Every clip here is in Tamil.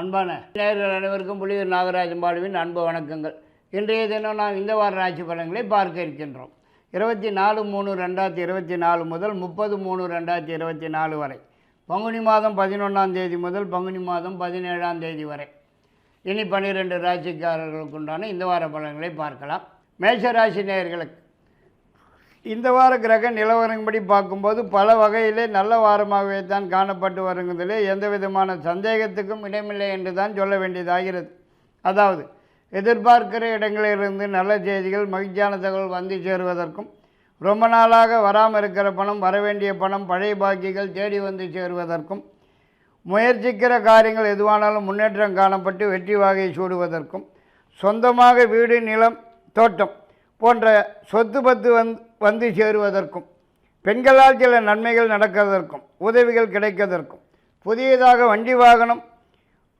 அன்பான நேர்கள் அனைவருக்கும் புலியூர் நாகராஜன் பாலுவின் அன்பு வணக்கங்கள். இன்றைய தினம் நாம் இந்த வார ராசி பலன்களை பார்க்க இருக்கின்றோம். இருபத்தி நாலு மூணு ரெண்டாயிரத்தி இருபத்தி நாலு முதல் முப்பது மூணு ரெண்டாயிரத்தி இருபத்தி நாலு வரை. பங்குனி மாதம் பதினொன்றாம் தேதி முதல் பங்குனி மாதம் பதினேழாம் தேதி வரை. இனி பன்னிரெண்டு ராசிக்காரர்களுக்குண்டான இந்த வார பலன்களை பார்க்கலாம். மேஷ ராசி நேயர்களுக்கு இந்த வார கிரக நிலவரப்படி பார்க்கும்போது பல வகையிலே நல்ல வாரமாகவே தான் காணப்பட்டு வருங்கிறதுலே எந்த விதமான சந்தேகத்துக்கும் இடமில்லை என்று தான் சொல்ல வேண்டியதாகிறது. அதாவது எதிர்பார்க்கிற இடங்களிலிருந்து நல்ல செய்திகள் மகிழ்ச்சியான தகவல் வந்து சேருவதற்கும் ரொம்ப நாளாக வராமல் இருக்கிற பணம் வரவேண்டிய பணம் பழைய பாக்கிகள் தேடி வந்து சேருவதற்கும் முயற்சிக்கிற காரியங்கள் எதுவானாலும் முன்னேற்றம் காணப்பட்டு வெற்றி வாகை சூடுவதற்கும் சொந்தமாக வீடு நிலம் தோட்டம் போன்ற சொத்து பத்து வந் வந்து சேருவதற்கும் பெண்களால் சில நன்மைகள் நடக்கிறதற்கும் உதவிகள் கிடைக்கிறதற்கும் புதியதாக வண்டி வாகனம்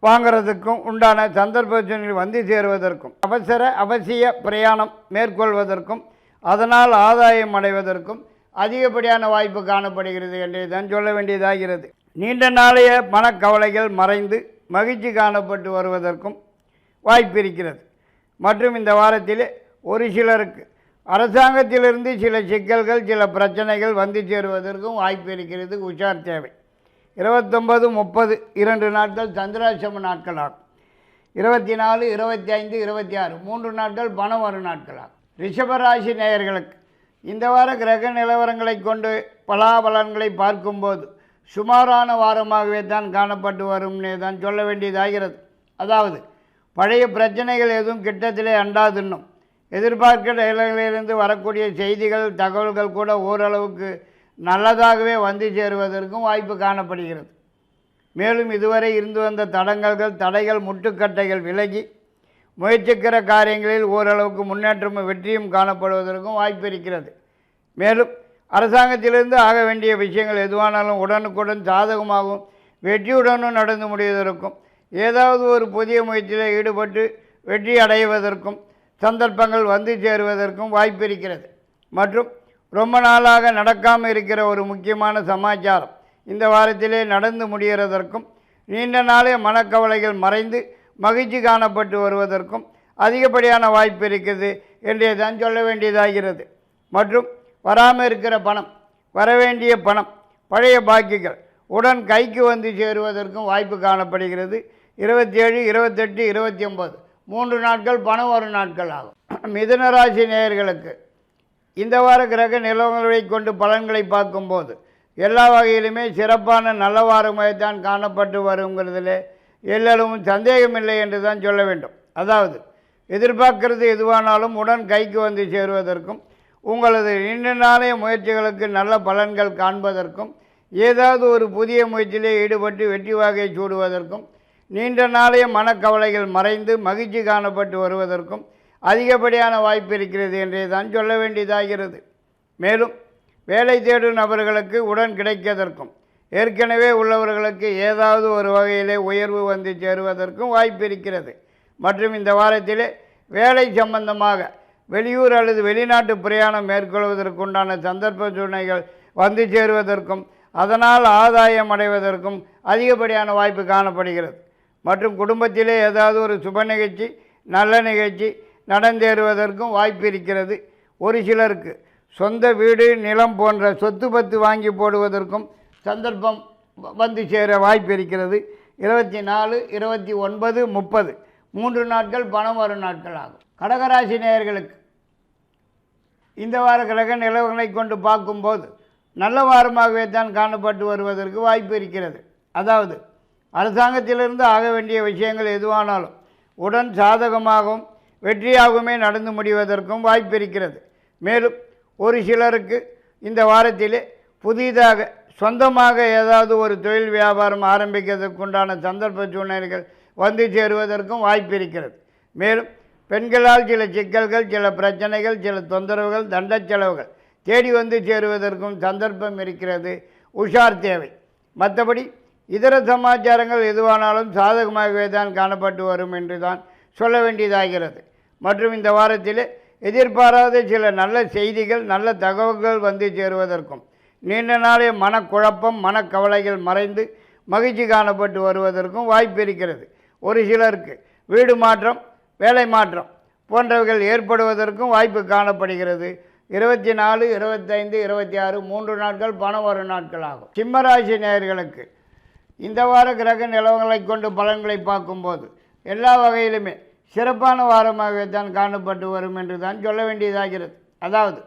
வாங்கிறதுக்கும் உண்டான சந்தர்ப்ப வந்து சேருவதற்கும் அவசர அவசிய பிரயாணம் மேற்கொள்வதற்கும் அதனால் ஆதாயம் அடைவதற்கும் அதிகப்படியான வாய்ப்பு காணப்படுகிறது என்று தான் சொல்ல வேண்டியதாகிறது. நீண்ட நாளைய மனக்கவலைகள் மறைந்து மகிழ்ச்சி காணப்பட்டு வருவதற்கும் வாய்ப்பு இருக்கிறது. மற்றும் இந்த வாரத்தில் ஒரு சிலருக்கு அரசாங்கத்திலிருந்து சில சிக்கல்கள் சில பிரச்சனைகள் வந்து சேருவதற்கும் வாய்ப்பு இருக்கிறது. உஷார் தேவை. இருபத்தொன்பது முப்பது இரண்டு நாட்கள் சந்திராசிரம நாட்கள் ஆகும் இருபத்தி நாலு இருபத்தி ஐந்து இருபத்தி ஆறு மூன்று நாட்கள் பணம் வரும் நாட்களாகும். ரிஷபராசி நேயர்களுக்கு இந்த வார கிரக நிலவரங்களை கொண்டு பலாபலன்களை பார்க்கும்போது சுமாரான வாரமாகவே தான் காணப்பட்டு வரும்னே தான் சொல்ல வேண்டியதாகிறது. அதாவது பழைய பிரச்சனைகள் எதுவும் கிட்டத்திலே அண்டாதுன்னும் எதிர்பார்க்கிற இடங்களிலிருந்து வரக்கூடிய செய்திகள் தகவல்கள் கூட ஓரளவுக்கு நல்லதாகவே வந்து சேருவதற்கும் வாய்ப்பு காணப்படுகிறது. மேலும் இதுவரை இருந்து வந்த தடங்கல்கள் தடைகள் முட்டுக்கட்டைகள் விலகி முயற்சிக்கிற காரியங்களில் ஓரளவுக்கு முன்னேற்றமும் வெற்றியும் காணப்படுவதற்கும் வாய்ப்பு இருக்கிறது. மேலும் அரசாங்கத்திலிருந்து ஆக வேண்டிய விஷயங்கள் எதுவானாலும் உடனுக்குடன் சாதகமாகவும் வெற்றியுடனும் நடந்து முடிவதற்கும் ஏதாவது ஒரு புதிய முயற்சியில் ஈடுபட்டு வெற்றி அடைவதற்கும் சந்தர்ப்பங்கள் வந்து சேருவதற்கும் வாய்ப்பு இருக்கிறது. மற்றும் ரொம்ப நாளாக நடக்காமல் இருக்கிற ஒரு முக்கியமான சமாச்சாரம் இந்த வாரத்திலே நடந்து முடிகிறதற்கும் நீண்ட நாளே மனக்கவலைகள் மறைந்து மகிழ்ச்சி காணப்பட்டு வருவதற்கும் அதிகப்படியான வாய்ப்பு இருக்குது என்றே தான் சொல்ல வேண்டியதாகிறது. மற்றும் வராமல் இருக்கிற பணம் வரவேண்டிய பணம் பழைய பாக்கிகள் உடன் கைக்கு வந்து சேருவதற்கும் வாய்ப்பு காணப்படுகிறது. இருபத்தேழு இருபத்தெட்டு இருபத்தி ஒம்பது மூன்று நாட்கள் பணம் வரும் நாட்கள் ஆகும். மிதுனராசி நேயர்களுக்கு இந்த வார கிரக நிலவரங்களை கொண்டு பலன்களை பார்க்கும்போது எல்லா வகையிலுமே சிறப்பான நல்ல வாரமாகத்தான் காணப்பட்டு வருங்கிறதுல எல்லளவும் சந்தேகமில்லை என்று தான் சொல்ல வேண்டும். அதாவது எதிர்பார்க்கிறது எதுவானாலும் உடன் கைக்கு வந்து சேருவதற்கும் உங்களது நீண்ட நாளைய முயற்சிகளுக்கு நல்ல பலன்கள் காண்பதற்கும் ஏதாவது ஒரு புதிய முயற்சியிலே ஈடுபட்டு வெற்றி வாகை சூடுவதற்கும் நீண்ட நாளைய மனக்கவலைகள் மறைந்து மகிழ்ச்சி காணப்பட்டு வருவதற்கும் அதிகப்படியான வாய்ப்பு இருக்கிறது என்றே தான் சொல்ல வேண்டியதாகிறது. மேலும் வேலை தேடும் நபர்களுக்கு உடன் கிடைக்கதற்கும் ஏற்கனவே உள்ளவர்களுக்கு ஏதாவது ஒரு வகையிலே உயர்வு வந்து சேருவதற்கும் வாய்ப்பு இருக்கிறது. மற்றும் இந்த வாரத்திலே வேலை சம்பந்தமாக வெளியூர் அல்லது வெளிநாட்டு பிரயாணம் மேற்கொள்வதற்குண்டான சந்தர்ப்ப சூழ்நிலைகள் வந்து சேருவதற்கும் அதனால் ஆதாயம் அடைவதற்கும் அதிகப்படியான வாய்ப்பு காணப்படுகிறது. மற்றும் குடும்பத்திலே ஏதாவது ஒரு சுப நிகழ்ச்சி நல்ல நிகழ்ச்சி நடந்தேறுவதற்கும் வாய்ப்பு இருக்கிறது. ஒரு சிலருக்கு சொந்த வீடு நிலம் போன்ற சொத்து பத்து வாங்கி போடுவதற்கும் சந்தர்ப்பம் வந்து சேர வாய்ப்பு இருக்கிறது. இருபத்தி நாலு இருபத்தி ஒன்பது முப்பது. மூன்று நாட்கள் பணம் வரும் நாட்கள் ஆகும். கடகராசி நேயர்களுக்கு இந்த வார கிரக நிலவுகளை கொண்டு பார்க்கும்போது நல்ல வாரமாகவே தான் காணப்பட்டு வருவதற்கு வாய்ப்பு இருக்கிறது. அதாவது அரசாங்கத்திலிருந்து ஆக வேண்டிய விஷயங்கள் எதுவானாலும் உடன் சாதகமாகவும் வெற்றியாகவுமே நடந்து முடிவதற்கும் வாய்ப்பிருக்கிறது. மேலும் ஒரு சிலருக்கு இந்த வாரத்திலே புதிதாக சொந்தமாக ஏதாவது ஒரு தொழில் வியாபாரம் ஆரம்பிக்கிறதுக்குண்டான சந்தர்ப்ப சூழ்நிலைகள் வந்து சேருவதற்கும் வாய்ப்பு இருக்கிறது மேலும் பெண்களால் சில சிக்கல்கள் சில பிரச்சனைகள் சில தொந்தரவுகள் தண்ட செலவுகள் தேடி வந்து சேருவதற்கும் சந்தர்ப்பம் இருக்கிறது. உஷார் தேவை. மற்றபடி இதர சமாச்சாரங்கள் எதுவானாலும் சாதகமாகவே தான் காணப்பட்டு வரும் என்று தான் சொல்ல வேண்டியதாகிறது. மற்றும் இந்த வாரத்தில் எதிர்பாராத சில நல்ல செய்திகள் நல்ல தகவல்கள் வந்து சேருவதற்கும் நீண்ட நாளே மனக்குழப்பம் மனக்கவலைகள் மறைந்து மகிழ்ச்சி காணப்பட்டு வருவதற்கும் வாய்ப்பு இருக்கிறது. ஒரு சிலருக்கு வீடு மாற்றம் வேலை மாற்றம் போன்றவைகள் ஏற்படுவதற்கும் வாய்ப்பு காணப்படுகிறது. இருபத்தி நாலு இருபத்தைந்து இருபத்தி ஆறு மூன்று நாட்கள் பணம் வரும் நாட்கள் ஆகும். சிம்மராசி நேயர்களுக்கு இந்த வார கிரக நிலவங்களை கொண்டு பலன்களை பார்க்கும்போது எல்லா வகையிலுமே சிறப்பான வாரமாகவே தான் காணப்பட்டு வரும் என்று தான் சொல்ல வேண்டியதாகிறது. அதாவது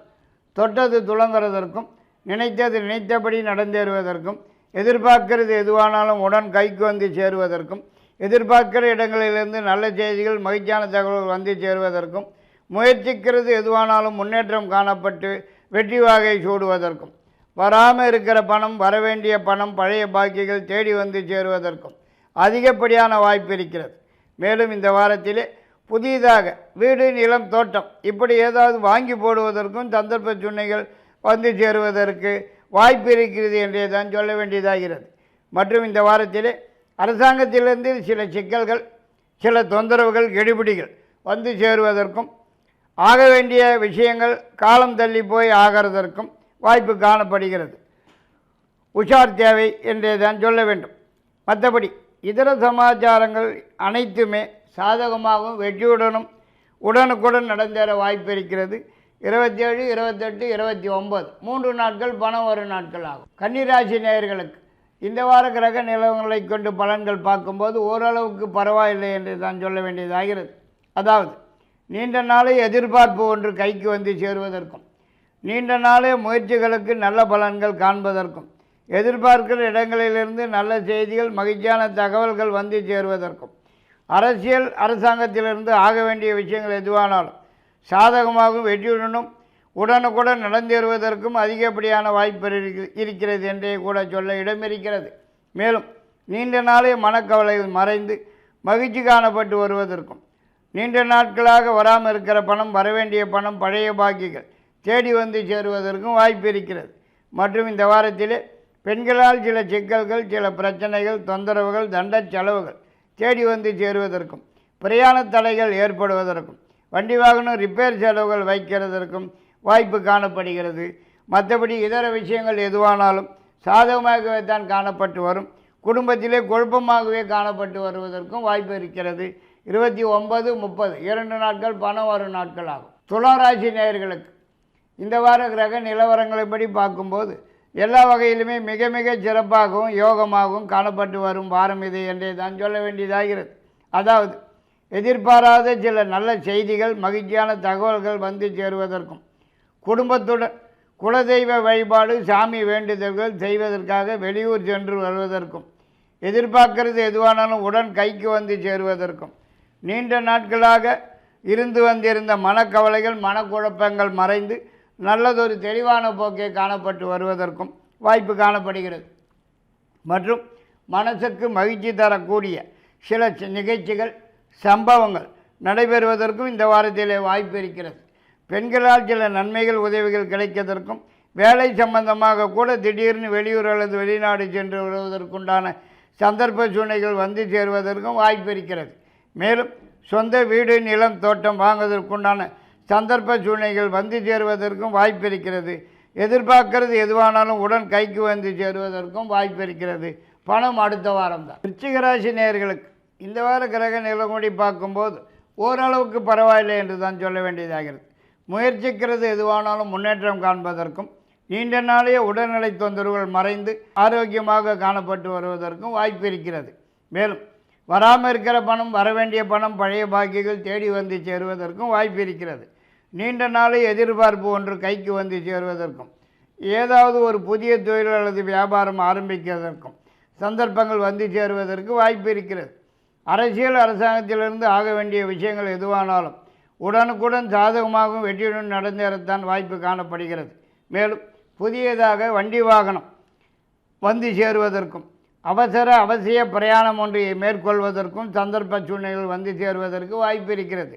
தொட்டது துளங்குறதற்கும் நினைத்தது நினைத்தபடி நடந்தேறுவதற்கும் எதிர்பார்க்கிறது எதுவானாலும் உடன் கைக்கு வந்து சேருவதற்கும் எதிர்பார்க்கிற இடங்களிலிருந்து நல்ல செய்திகள் மகிழ்ச்சியான தகவல்கள் வந்து சேருவதற்கும் முயற்சிக்கிறது எதுவானாலும் முன்னேற்றம் காணப்பட்டு வெற்றி வாகை சூடுவதற்கும். வராமல் இருக்கிற பணம் வரவேண்டிய பணம் பழைய பாக்கிகள் தேடி வந்து சேருவதற்கும் அதிகப்படியான வாய்ப்பு இருக்கிறது. மேலும் இந்த வாரத்திலே புதிதாக வீடு நிலம் தோட்டம் இப்படி ஏதாவது வாங்கி போடுவதற்கும் சந்தர்ப்ப சுன்னைகள் வந்து சேருவதற்கு வாய்ப்பு இருக்கிறது என்றே தான் சொல்ல வேண்டியதாகிறது. மற்றும் இந்த வாரத்திலே அரசாங்கத்திலிருந்து சில சிக்கல்கள் சில தொந்தரவுகள் கெடுபிடிகள் வந்து சேருவதற்கும் ஆக வேண்டிய விஷயங்கள் காலம் தள்ளி போய் ஆகிறதற்கும் வாய்ப்பு காணப்படுகிறது. உஷார் தேவை என்றே தான் சொல்ல வேண்டும். மற்றபடி இதர சமாச்சாரங்கள் அனைத்துமே சாதகமாகவும் வெற்றியுடனும் உடனுக்குடன் நடந்தேற வாய்ப்பு இருக்கிறது. இருபத்தேழு இருபத்தெட்டு இருபத்தி ஒம்பது மூன்று நாட்கள் பணம் வரும் நாட்கள் ஆகும். கன்னிராசி நேயர்களுக்கு இந்த வார கிரக நிலவங்களை கொண்டு பலன்கள் பார்க்கும்போது ஓரளவுக்கு பரவாயில்லை என்று தான் சொல்ல வேண்டியதாகிறது. அதாவது நீண்ட நாளை எதிர்பார்ப்பு ஒன்று கைக்கு வந்து சேருவதற்கும் நீண்ட நாளே முயற்சிகளுக்கு நல்ல பலன்கள் காண்பதற்கும் எதிர்பார்க்கிற இடங்களிலிருந்து நல்ல செய்திகள் மகிழ்ச்சியான தகவல்கள் வந்து சேருவதற்கும். அரசியல் அரசாங்கத்திலிருந்து ஆக வேண்டிய விஷயங்கள் எதுவானாலும் சாதகமாகவும் வெற்றியுடனும் உடனுக்குடன் நடந்தேறுவதற்கும் அதிகப்படியான வாய்ப்பு இருக்கிறது என்றே கூட சொல்ல இடமிருக்கிறது. மேலும் நீண்ட நாளே மனக்கவலைகள் மறைந்து மகிழ்ச்சி காணப்பட்டு வருவதற்கும் நீண்ட நாட்களாக வராமல் இருக்கிற பணம் வரவேண்டிய பணம் பழைய பாக்கிகள் தேடி வந்து சேருவதற்கும் வாய்ப்பு இருக்கிறது. மற்றும் இந்த வாரத்தில் பெண்களால் சில சிக்கல்கள் சில பிரச்சனைகள் தொந்தரவுகள் தண்ட செலவுகள் தேடி வந்து சேருவதற்கும் பிரயாண தடைகள் ஏற்படுவதற்கும் வண்டி வாகனம் ரிப்பேர் செலவுகள் வைக்கிறதற்கும் வாய்ப்பு காணப்படுகிறது. மற்றபடி இதர விஷயங்கள் எதுவானாலும் சாதகமாகவே தான் காணப்பட்டு வரும். குடும்பத்திலே குழப்பமாகவே காணப்பட்டு வருவதற்கும் வாய்ப்பு இருக்கிறது. இருபத்தி ஒன்பது முப்பது இரண்டு நாட்கள் பணம் வரும் நாட்கள் ஆகும். துளாராசி நேயர்களுக்கு இந்த வார கிரக நிலவரங்களின்படி பார்க்கும்போது எல்லா வகையிலுமே மிக மிக சிறப்பாகவும் யோகமாகவும் காணப்பட்டு வரும் வாரம் இது என்றே தான் சொல்ல வேண்டியதாகிறது. அதாவது எதிர்பாராத சில நல்ல செய்திகள் மகிழ்ச்சியான தகவல்கள் வந்து சேருவதற்கும் குடும்பத்துடன் குலதெய்வ வழிபாடு சாமி வேண்டுதல்கள் செய்வதற்காக வெளியூர் சென்று வருவதற்கும் எதிர்பார்க்கறது எதுவானாலும் உடன் கைக்கு வந்து சேருவதற்கும் நீண்ட நாட்களாக இருந்து வந்திருந்த மனக்கவலைகள் மனக்குழப்பங்கள் மறைந்து நல்லதொரு தெளிவான போக்கே காணப்பட்டு வருவதற்கும் வாய்ப்பு காணப்படுகிறது. மற்றும் மனசுக்கு மகிழ்ச்சி தரக்கூடிய சில நிகழ்ச்சிகள் சம்பவங்கள் நடைபெறுவதற்கும் இந்த வாரத்திலே வாய்ப்பு இருக்கிறது. பெண்களால் சில நன்மைகள் உதவிகள் கிடைப்பதற்கும் வேலை சம்பந்தமாக கூட திடீர்னு வெளியூர் அல்லது வெளிநாடு சென்று வருவதற்குண்டான சந்தர்ப்ப சூழ்நிலைகள் வந்து சேருவதற்கும் வாய்ப்பு இருக்கிறது. மேலும் சொந்த வீடு நிலம் தோட்டம் வாங்குவதற்குண்டான சந்தர்ப்ப சூழ்நிலைகள் வந்து சேருவதற்கும் வாய்ப்பு இருக்கிறது. எதிர்பார்க்கிறது எதுவானாலும் உடன் கைக்கு வந்து சேருவதற்கும் வாய்ப்பு இருக்கிறது. பணம் அடுத்த வாரம் தான். விருச்சிகராசி நேயர்களுக்கு இந்த வார கிரக நிலமுடி பார்க்கும்போது ஓரளவுக்கு பரவாயில்லை என்று தான் சொல்ல வேண்டியதாகிறது. முயற்சிக்கிறது எதுவானாலும் முன்னேற்றம் காண்பதற்கும் நீண்ட நாளைய உடல்நிலை தொந்தரவுகள் மறைந்து ஆரோக்கியமாக காணப்பட்டு வருவதற்கும் வாய்ப்பு இருக்கிறது. மேலும் வராமல் இருக்கிற பணம் வரவேண்டிய பணம் பழைய பாக்கிகள் தேடி வந்து சேருவதற்கும் வாய்ப்பு இருக்கிறது. நீண்ட நாளை எதிர்பார்ப்பு ஒன்று கைக்கு வந்து சேருவதற்கும் ஏதாவது ஒரு புதிய தொழில் அல்லது வியாபாரம் ஆரம்பிக்கிறதற்கும் சந்தர்ப்பங்கள் வந்து சேருவதற்கு வாய்ப்பு இருக்கிறது. அரசியல் அரசாங்கத்திலிருந்து ஆக வேண்டிய விஷயங்கள் எதுவானாலும் உடனுக்குடன் சாதகமாகவும் வெற்றியுடன் நடந்தேறத்தான் வாய்ப்பு காணப்படுகிறது. மேலும் புதியதாக வண்டி வாகனம் வந்து சேருவதற்கும் அவசர அவசிய பிரயாணம் ஒன்றை மேற்கொள்வதற்கும் சந்தர்ப்ப சூழ்நிலைகள் வந்து சேருவதற்கு வாய்ப்பு இருக்கிறது.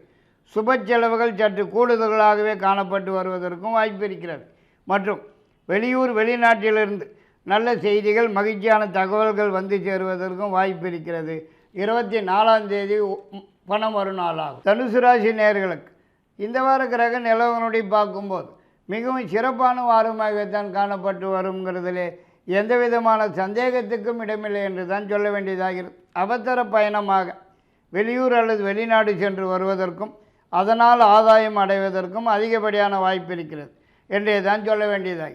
சுப செலவுகள் சற்று கூடுதலாகவே காணப்பட்டு வருவதற்கும் வாய்ப்பு இருக்கிறது. மற்றும் வெளியூர் வெளிநாட்டிலிருந்து நல்ல செய்திகள் மகிழ்ச்சியான தகவல்கள் வந்து சேருவதற்கும் வாய்ப்பு இருக்கிறது. இருபத்தி நாலாம் தேதி பணம் வரும் நாளாகும். தனுசு ராசி நேயர்களுக்கு இந்த வார கிரக நிலவனுடைய பார்க்கும்போது மிகவும் சிறப்பான வாரமாகத்தான் காணப்பட்டு வருங்கிறதுலே எந்த விதமான சந்தேகத்துக்கும் இடமில்லை என்று தான் சொல்ல வேண்டியதாகிறது. அவசர பயணமாக வெளியூர் அல்லது வெளிநாடு சென்று வருவதற்கும் அதனால் ஆதாயம் அடைவதற்கும் அதிகப்படியான வாய்ப்பு இருக்கிறது. என்றே தான் சொல்ல வேண்டியதாக.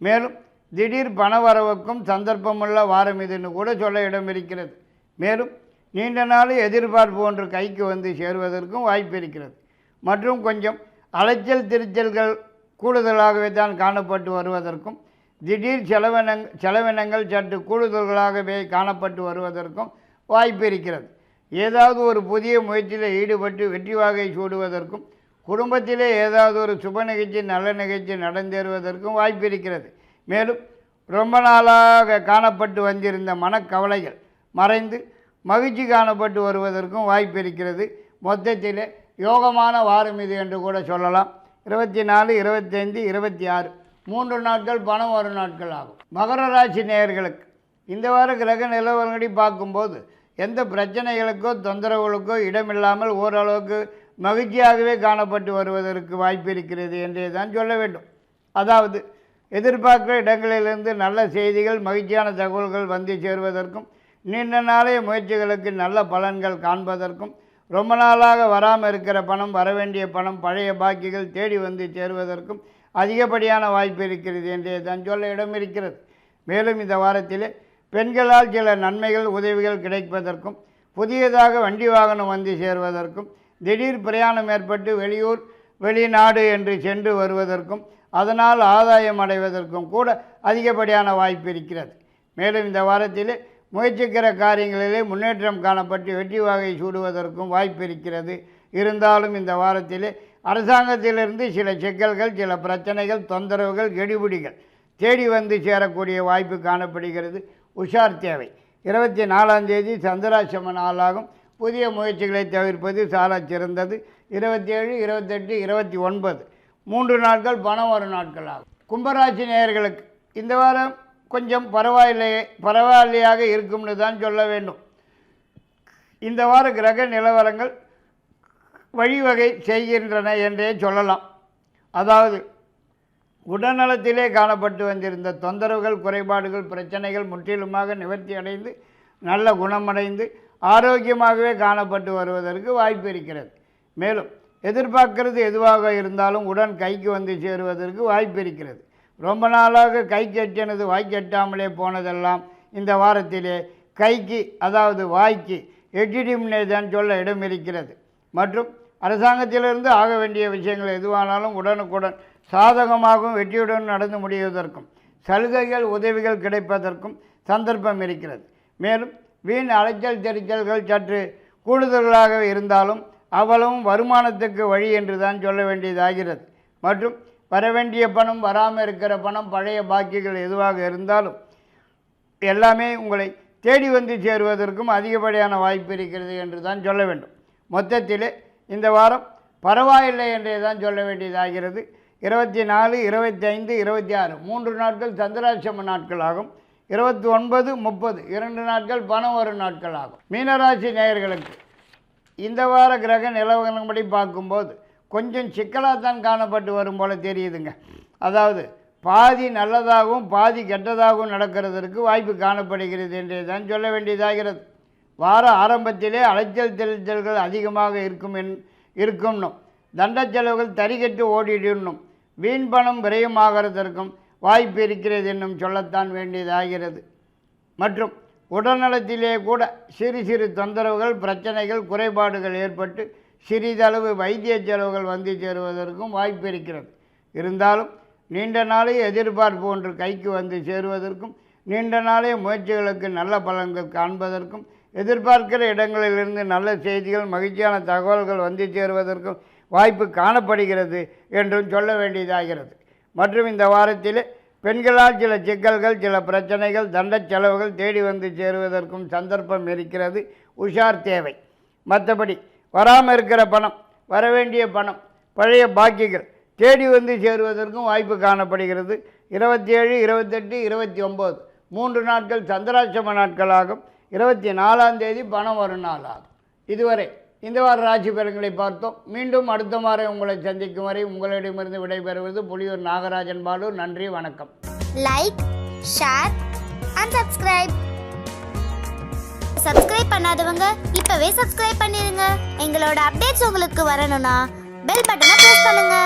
மேலும் திடீர் பணவரவுக்கும் சந்தர்ப்பமுள்ள வாரம் இதுன்னு கூட சொல்ல இடம் இருக்கிறது. மேலும் நீண்ட நாள் எதிர்பார்ப்பு ஒன்று கைக்கு வந்து சேருவதற்கும் வாய்ப்பு இருக்கிறது. மற்றும் கொஞ்சம் அலைச்சல் திருச்சல்கள் கூடுதலாகவே தான் காணப்பட்டு வருவதற்கும் திடீர் செலவினங் செலவினங்கள் சற்று கூடுதல்களாகவே காணப்பட்டு வருவதற்கும் வாய்ப்பு இருக்கிறது. ஏதாவது ஒரு புதிய முயற்சியில் ஈடுபட்டு வெற்றி வாகை சூடுவதற்கும் குடும்பத்திலே ஏதாவது ஒரு சுப நிகழ்ச்சி நல்ல நிகழ்ச்சி நடந்தேறுவதற்கும் வாய்ப்பு இருக்கிறது. மேலும் ரொம்ப நாளாக காணப்பட்டு வந்திருந்த மனக்கவலைகள் மறைந்து மகிழ்ச்சி காணப்பட்டு வருவதற்கும் வாய்ப்பு இருக்கிறது. மொத்தத்தில் யோகமான வாரம் இது என்று கூட சொல்லலாம். இருபத்தி நாலு இருபத்தைந்து இருபத்தி ஆறு மூன்று நாட்கள் பணம் வரும் நாட்கள் ஆகும். மகர ராசி நேயர்களுக்கு இந்த வார கிரக நிலவரங்கடி பார்க்கும்போது எந்த பிரச்சனைகளுக்கோ தொந்தரவுகளுக்கோ இடமில்லாமல் ஓரளவுக்கு மகிழ்ச்சியாகவே காணப்பட்டு வருவதற்கு வாய்ப்பு இருக்கிறது என்றே தான் சொல்ல வேண்டும். அதாவது எதிர்பார்க்கிற இடங்களிலிருந்து நல்ல செய்திகள் மகிழ்ச்சியான தகவல்கள் வந்து சேருவதற்கும் நீண்ட நாளைய முயற்சிகளுக்கு நல்ல பலன்கள் காண்பதற்கும் ரொம்ப நாளாக வராமல் இருக்கிற பணம் வரவேண்டிய பணம் பழைய பாக்கிகள் தேடி வந்து சேருவதற்கும் அதிகப்படியான வாய்ப்பு இருக்கிறது என்றே தான் சொல்ல இடம் இருக்கிறது. மேலும் இந்த வாரத்திலே பெண்களால் சில நன்மைகள் உதவிகள் கிடைப்பதற்கும் புதியதாக வண்டி வாகனம் வந்து சேர்வதற்கும் திடீர் பிரயாணம் ஏற்பட்டு வெளியூர் வெளிநாடு என்று சென்று வருவதற்கும் அதனால் ஆதாயம் அடைவதற்கும் கூட அதிகப்படியான வாய்ப்பு இருக்கிறது. மேலும் இந்த வாரத்திலே முயற்சிக்கிற காரியங்களிலே முன்னேற்றம் காணப்பட்டு வெற்றி வாகை சூடுவதற்கும் வாய்ப்பு இருக்கிறது. இருந்தாலும் இந்த வாரத்திலே அரசாங்கத்திலிருந்து சில சிக்கல்கள் சில பிரச்சனைகள் தொந்தரவுகள் கெடிபிடிகள் தேடி வந்து சேரக்கூடிய வாய்ப்பு காணப்படுகிறது. உஷார் தேவை. இருபத்தி நாலாம் தேதி சந்திராசிரம நாளாகும். புதிய முயற்சிகளை தவிர்ப்பது சாலச் சிறந்தது. இருபத்தி ஏழு இருபத்தெட்டு இருபத்தி ஒன்பது. மூன்று நாட்கள் பணம் வரும் நாட்கள் ஆகும் கும்பராசி நேயர்களுக்கு இந்த வாரம் கொஞ்சம் பரவாயில்லையே பரவாயில்லையாக இருக்கும்னு தான் சொல்ல வேண்டும். இந்த வார கிரக நிலவரங்கள் வழிவகை செய்கின்றன என்றே சொல்லலாம். அதாவது உடல்நலத்திலே காணப்பட்டு வந்திருந்த தொந்தரவுகள் குறைபாடுகள் பிரச்சனைகள் முற்றிலுமாக நிவர்த்தி அடைந்து நல்ல குணமடைந்து ஆரோக்கியமாகவே காணப்பட்டு வருவதற்கு வாய்ப்பு இருக்கிறது. மேலும் எதிர்பார்க்கிறது எதுவாக இருந்தாலும் உடன் கைக்கு வந்து சேருவதற்கு வாய்ப்பு இருக்கிறது. ரொம்ப நாளாக கை கெட்டினது வாய் கெட்டாமலே போனதெல்லாம் இந்த வாரத்திலே கைக்கு அதாவது வாய்க்கு எட்டிடிம்னே தான் சொல்ல இடம் இருக்கிறது மற்றும் அரசாங்கத்திலிருந்து ஆக வேண்டிய விஷயங்கள் எதுவானாலும் உடனுக்குடன் சாதகமாகவும் வெற்றியுடன் நடந்து முடிவதற்கும் சலுகைகள் உதவிகள் கிடைப்பதற்கும் சந்தர்ப்பம் இருக்கிறது. மேலும் வீண் அலைச்சல் தெரிச்சல்கள் சற்று கூடுதல்களாக இருந்தாலும் அவ்வளவும் வருமானத்துக்கு வழி என்று தான் சொல்ல வேண்டியதாகிறது. மற்றும் வரவேண்டிய பணம் வராமல் இருக்கிற பணம் பழைய பாக்கிகள் எதுவாக இருந்தாலும் எல்லாமே உங்களை தேடி வந்து சேருவதற்கும் அதிகப்படியான வாய்ப்பு இருக்கிறது என்று தான் சொல்ல வேண்டும். மொத்தத்திலே இந்த வாரம் பரவாயில்லை என்றே தான் சொல்ல வேண்டியதாகிறது. இருபத்தி நாலு இருபத்தி ஐந்து இருபத்தி ஆறு. மூன்று நாட்கள் சந்திராட்சம நாட்கள் ஆகும் இருபத்தி ஒன்பது முப்பது. இரண்டு நாட்கள் பணம் வரும் நாட்கள் ஆகும் மீனராசி நேயர்களுக்கு இந்த வார கிரக நிலவரப்படி பார்க்கும்போது கொஞ்சம் சிக்கலாக தான் காணப்பட்டு வரும் போல் தெரியுதுங்க. அதாவது பாதி நல்லதாகவும் பாதி கெட்டதாகவும் நடக்கிறதற்கு வாய்ப்பு காணப்படுகிறது என்றே தான் சொல்ல வேண்டியதாகிறது. வார ஆரம்பத்திலே அலைச்சல் தெளிச்சல்கள் அதிகமாக இருக்கும் என் இருக்கும்னும். தண்ட செலவுகள் தறிகட்டு ஓடிடணும் வீண் பணம் விரயமாகிறதற்கும் வாய்ப்பு இருக்கிறது என்னும் சொல்லத்தான் வேண்டியதாகிறது. மற்றும் உடல்நலத்திலே கூட சிறு சிறு தொந்தரவுகள் பிரச்சனைகள் குறைபாடுகள் ஏற்பட்டு சிறிதளவு வைத்திய செலவுகள் வந்து சேருவதற்கும் வாய்ப்பு இருக்கிறது. இருந்தாலும் நீண்ட நாளே எதிர்பார்ப்பு ஒன்று கைக்கு வந்து சேருவதற்கும் நீண்ட நாளே முயற்சிகளுக்கு நல்ல பலன்கள் காண்பதற்கும் எதிர்பார்க்கிற இடங்களிலிருந்து நல்ல செய்திகள் மகிழ்ச்சியான தகவல்கள் வந்து சேருவதற்கும் வாய்ப்பு காணப்படுகிறது என்றும் சொல்ல வேண்டியதாகிறது. மற்றும் இந்த வாரத்தில் பெண்களால் சில சிக்கல்கள் சில பிரச்சனைகள் தண்ட செலவுகள் தேடி வந்து சேருவதற்கும் சந்தர்ப்பம் இருக்கிறது. உஷார் தேவை. மற்றபடி வராமல் இருக்கிற பணம் வரவேண்டிய பணம் பழைய பாக்கிகள் தேடி வந்து சேருவதற்கும் வாய்ப்பு காணப்படுகிறது. இருபத்தி ஏழு இருபத்தெட்டு இருபத்தி ஒம்பது மூன்று நாட்கள் சந்திராசிரம நாட்களாகும். இருபத்தி நாலாம் தேதி பணம் வரும் நாளாகும் இதுவரை இந்த வார ராசி பலன்களை பார்த்தோம். மீண்டும் அடுத்த வாரம் உங்களை சந்திக்கும் வரை உங்களிடமிருந்து விடைபெறுவது புலியூர் நாகராஜன் பாலு நன்றி வணக்கம். Like share and subscribe subscribe பண்ணாதவங்க இப்பவே சப்ஸ்கிரைப் பண்ணிருங்க. எங்களோட அப்டேட்ஸ் உங்களுக்கு வரணும்னா பெல் பட்டனை பிரஸ் பண்ணுங்க.